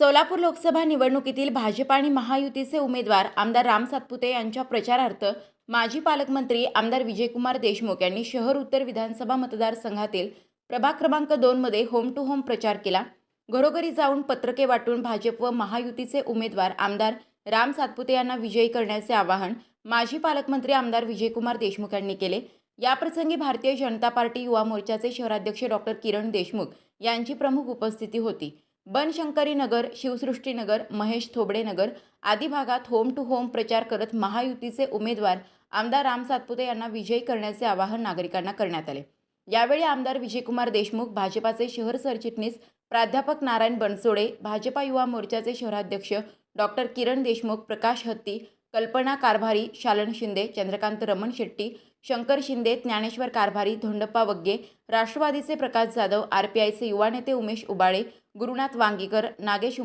सोलापूर लोकसभा निवडणुकीतील भाजप आणि महायुतीचे उमेदवार आमदार राम सातपुते यांच्या प्रचारार्थ माजी पालकमंत्री आमदार विजयकुमार देशमुख यांनी शहर उत्तर विधानसभा मतदारसंघातील प्रभाग क्रमांक दोनमध्ये होम टू होम प्रचार केला. घरोघरी जाऊन पत्रके वाटून भाजप व महायुतीचे उमेदवार आमदार राम सातपुते यांना विजयी करण्याचे आवाहन माजी पालकमंत्री आमदार विजयकुमार देशमुख यांनी केले. याप्रसंगी भारतीय जनता पार्टी युवा मोर्चाचे शहराध्यक्ष डॉक्टर किरण देशमुख यांची प्रमुख उपस्थिती होती. बनशंकरी नगर शिवसृष्टी नगर महेश थोबडे नगर आदी भागात होम टू होम प्रचार करत महायुतीचे उमेदवार आमदार राम सातपुते यांना विजयी करण्याचे आवाहन नागरिकांना करण्यात आले. यावेळी आमदार विजयकुमार देशमुख भाजपाचे शहर सरचिटणीस प्राध्यापक नारायण बनसोडे भाजपा युवा मोर्चाचे शहराध्यक्ष डॉक्टर किरण देशमुख प्रकाश हत्ती कल्पना कारभारी शालन शिंदे चंद्रकांत रमण शेट्टी शंकर शिंदे ज्ञानेश्वर कारभारी धोंडप्पा वग्गे राष्ट्रवादीचे प्रकाश जाधव आर पी आयचे युवा नेते उमेश उबाळे गुरुनाथ वांगीकर नागेश